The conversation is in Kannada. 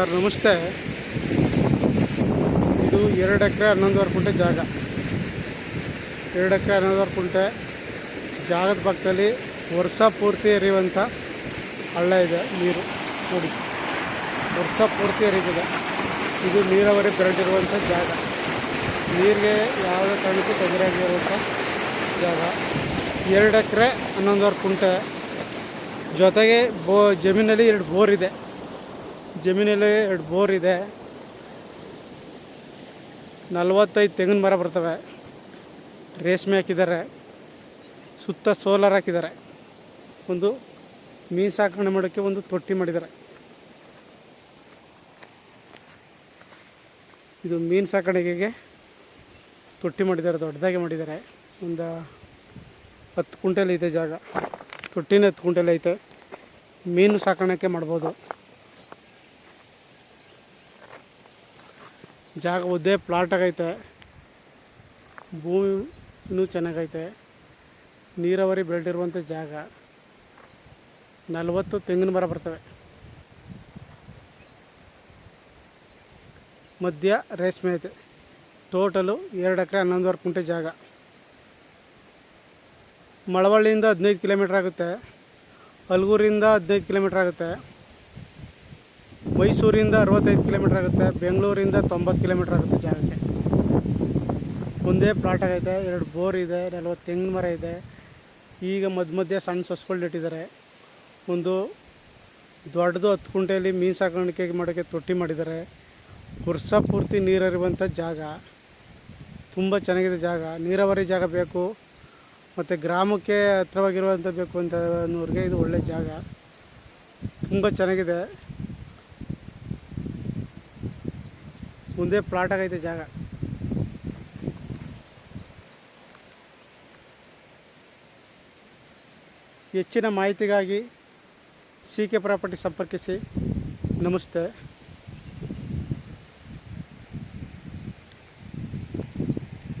ಸರ್, ನಮಸ್ತೆ. ಇದು ಎರಡು ಎಕರೆ ಹನ್ನೊಂದುವರೆ ಕುಂಟೆ ಜಾಗ. ಎರಡು ಎಕರೆ ಹನ್ನೊಂದುವರೆ ಕುಂಟೆ. ಜಾಗದ ಪಕ್ಕದಲ್ಲಿ ವರ್ಷ ಪೂರ್ತಿ ಎರಿಯುವಂಥ ಹಳ್ಳ ಇದೆ, ನೀರು ನೋಡಿ ವರ್ಷ ಪೂರ್ತಿ ಎರೀತದೆ ಇದು ನೀರಾವರಿ ಬೆಳೆದಿರುವಂಥ ಜಾಗ. ನೀರಿಗೆ ಯಾವುದೇ ಕಾರಣಕ್ಕೂ ತೊಂದರೆ ಆಗಿರುವಂಥ ಜಾಗ. ಎರಡು ಎಕರೆ ಹನ್ನೊಂದುವರೆ ಕುಂಟೆ. ಜೊತೆಗೆ ಬೋ, ಜಮೀನಲ್ಲಿ ಎರಡು ಬೋರ್ ಇದೆ. ಜಮೀನಲ್ಲಿ ಎರಡು ಬೋರ್ ಇದೆ. ನಲವತ್ತೈದು ತೆಂಗಿನ ಮರ ಬರ್ತವೆ. ರೇಷ್ಮೆ ಹಾಕಿದ್ದಾರೆ. ಸುತ್ತ ಸೋಲಾರ್ ಹಾಕಿದ್ದಾರೆ. ಒಂದು ಮೀನು ಸಾಕಣೆ ಮಾಡೋಕ್ಕೆ ಒಂದು ತೊಟ್ಟಿ ಮಾಡಿದ್ದಾರೆ. ಇದು ಮೀನು ಸಾಕಾಣಿಕೆಗೆ ತೊಟ್ಟಿ ಮಾಡಿದ್ದಾರೆ, ದೊಡ್ಡದಾಗಿ ಮಾಡಿದ್ದಾರೆ. ಒಂದು ಹತ್ತು ಕುಂಟೆಲ್ ಐತೆ ಜಾಗ. ತೊಟ್ಟಿನ ಹತ್ತು ಕುಂಟೆಲ್ ಐತೆ. ಮೀನು ಸಾಕಾಣಿಕೆ ಮಾಡ್ಬೋದು. ಜಾಗ ಉದ್ದೇ ಪ್ಲಾಟ್ ಆಗೈತೆ. ಭೂಮಿ ಇನ್ನೂ ಚೆನ್ನಾಗೈತೆ. ನೀರಾವರಿ ಬೆಳೆದಿರುವಂಥ ಜಾಗ. ನಲವತ್ತು ತೆಂಗಿನ ಮರ ಬರ್ತವೆ. ಮಧ್ಯ ರೇಷ್ಮೆ ಐತೆ. ಟೋಟಲು ಎರಡು ಎಕರೆ ಹನ್ನೊಂದುವರೆ ಕುಂಟೆ ಜಾಗ. ಮಳವಳ್ಳಿಯಿಂದ ಹದಿನೈದು ಕಿಲೋಮೀಟ್ರ್ ಆಗುತ್ತೆ. ಹಲಗೂರಿಂದ ಹದಿನೈದು ಕಿಲೋಮೀಟ್ರ್ ಆಗುತ್ತೆ. ಮೈಸೂರಿಂದ ಅರವತ್ತೈದು ಕಿಲೋಮೀಟ್ರ್ ಆಗುತ್ತೆ, ಬೆಂಗಳೂರಿಂದ ತೊಂಬತ್ತು ಕಿಲೋಮೀಟ್ರ್ ಆಗುತ್ತೆ ಜಾಗಕ್ಕೆ. ಒಂದೇ ಪ್ಲಾಟ್ ಆಗೈತೆ, ಎರಡು ಬೋರ್ ಇದೆ, ನಲ್ವತ್ತು ತೆಂಗಿನ ಮರ ಇದೆ. ಈಗ ಮಧ್ಯ ಮಧ್ಯೆ ಸಣ್ಣ ಸಸ್ಗಳು ಇಟ್ಟಿದ್ದಾರೆ ಒಂದು ದೊಡ್ಡದು ಹತ್ತು ಕುಂಟೆಯಲ್ಲಿ ಮೀನು ಸಾಕಾಣಿಕೆ ಮಾಡೋಕ್ಕೆ ತೊಟ್ಟಿ ಮಾಡಿದ್ದಾರೆ. ವರ್ಷ ಪೂರ್ತಿ ನೀರು ಹರಿಯುವಂಥ ಜಾಗ. ತುಂಬ ಚೆನ್ನಾಗಿದೆ ಜಾಗ. ನೀರಾವರಿ ಜಾಗ ಬೇಕು. ಮತ್ತು ಗ್ರಾಮಕ್ಕೆ ಹತ್ರವಾಗಿರುವಂಥ ಬೇಕು ಅಂತ ಅನ್ನೋರಿಗೆ ಇದು ಒಳ್ಳೆಯ ಜಾಗ. ತುಂಬ ಚೆನ್ನಾಗಿದೆ. ಮುಂದೆ ಪ್ಲಾಟ್ ಆಗೈತೆ ಜಾಗ. ಹೆಚ್ಚಿನ ಮಾಹಿತಿಗಾಗಿ ಸಿ ಕೆ ಪ್ರಾಪರ್ಟಿ ಸಂಪರ್ಕಿಸಿ. ನಮಸ್ತೆ.